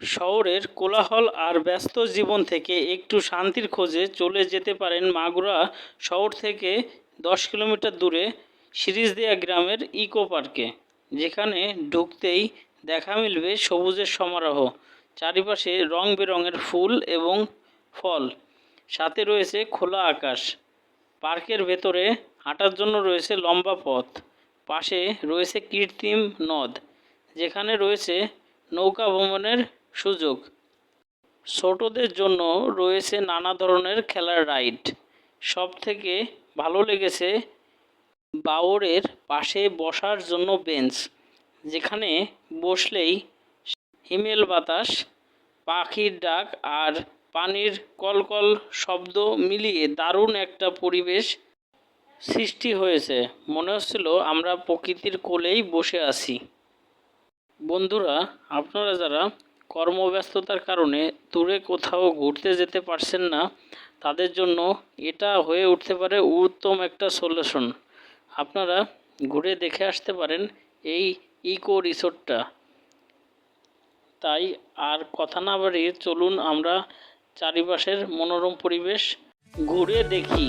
শহরের কোলাহল আর ব্যস্ত জীবন থেকে একটু শান্তির খোঁজে চলে যেতে পারেন মাগুরা শহর থেকে দশ কিলোমিটার দূরে সিরিজদিয়া গ্রামের ইকো পার্কে, যেখানে ঢুকতেই দেখা মিলবে সবুজের সমারোহ, চারিপাশে রং বেরঙের ফুল এবং ফল। সাথে রয়েছে খোলা আকাশ। পার্কের ভেতরে হাঁটার জন্য রয়েছে লম্বা পথ। পাশে রয়েছে কৃত্রিম নদ, যেখানে রয়েছে নৌকা ভ্রমণের সুযোগ। ছোটদের জন্য রয়েছে নানা ধরনের খেলার রাইড। সব থেকে ভালো লেগেছে বাওরের পাশে বসার জন্য বেঞ্চ, যেখানে বসলেই হিমেল বাতাস, পাখির ডাক আর পানির কলকল শব্দ মিলিয়ে দারুণ একটা পরিবেশ সৃষ্টি হয়েছে। মনে হচ্ছিল আমরা প্রকৃতির কোলেই বসে আছি। বন্ধুরা, আপনারা যারা কর্মব্যস্ততার কারণে দূরে কোথাও ঘুরতে যেতে পারছেন না। তাদের জন্য এটা হয়ে উঠতে পারে উত্তম একটা সলিউশন আপনারা ঘুরে দেখে আসতে পারেন এই ইকো রিসোর্টটা তাই আর কথা না বাড়িয়ে চলুন আমরা চারিপাশের মনোরম পরিবেশ ঘুরে দেখি।